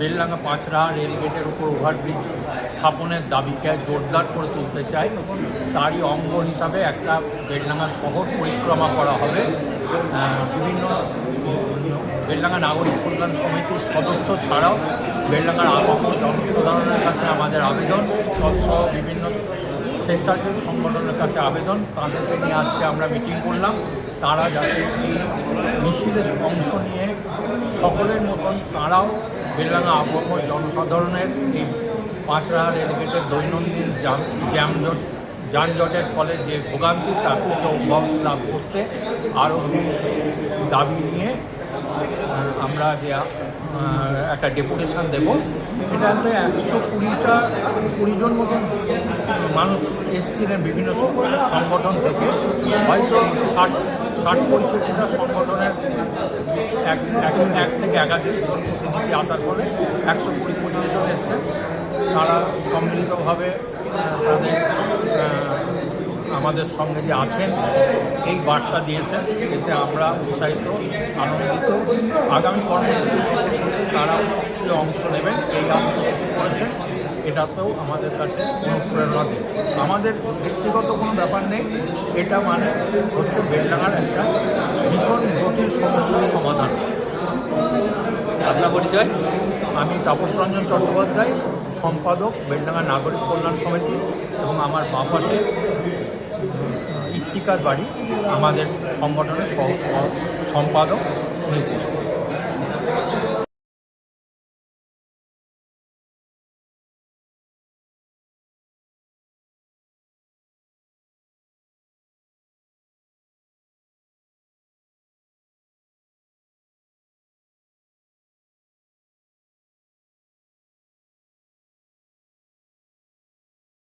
বেললাঙ্গা পাঁচরা রেলগেটের উপর ওভারব্রিজ স্থাপনের দাবিকে জোরদার করে তুলতে চাই। তারই অঙ্গ হিসাবে একটা বেললাঙ্গা শহর পরিক্রমা করা হবে। বিভিন্ন বেললাঙ্গা নাগরিক কল্যাণ সমিতির সদস্য ছাড়াও বেললাঙ্গার আবহাওয়া জনসাধারণের কাছে আমাদের আবেদন। সদস্য বিভিন্ন স্বেচ্ছাসেবী সংগঠনের কাছে আবেদন। তাদেরকে নিয়ে আজকে আমরা মিটিং করলাম। তারা যাতে এই মিছিলে অংশ নিয়ে সকলের মতন তারাও বেলডাঙ্গা আবহাওয়া জনসাধারণের এই পাঁচরা রেলগেটের দৈনন্দিন জ্যাম জ্যামজট যানজটের ফলে যে ভোগান্তি তার থেকে লাভ করতে আরও দাবি নিয়ে আমরা একটা ডেপুটেশন দেব। এটাতে একশো কুড়িটা কুড়িজন মতন মানুষ এসছিলেন বিভিন্ন সংগঠন থেকে। হয়তো ষাট ষাট পঁয়ষট্টিটা সংগঠনের এক এক থেকে একাধিক প্রতিনিধি আসার ফলে একশো কুড়ি পঁচিশ জন এসছে তারা সম্মিলিতভাবে তাদের আমাদের সঙ্গে যে আছেন এই বার্তা দিয়েছেন। এতে আমরা উৎসাহিত আনন্দিত। আগামী কর্মসূচি সাথে তারাও সক্রিয় অংশ নেবেন। এই আশ্বাস করেছেন। এটাতেও আমাদের কাছে অনুপ্রেরণা দিচ্ছে। আমাদের ব্যক্তিগত কোনো ব্যাপার নেই। এটা মানে হচ্ছে বেলডাঙার একটা ভীষণ জটিল সমস্যার সমাধান। আপনার পরিচয়? আমি তাপস রঞ্জন চট্টোপাধ্যায় সম্পাদক বেলডাঙ্গা নাগরিক কল্যাণ সমিতি এবং আমার বাঁ পাশে ইত্তিকার বাড়ি আমাদের সংগঠনের সহ- সম্পাদক উনি উপস্থিত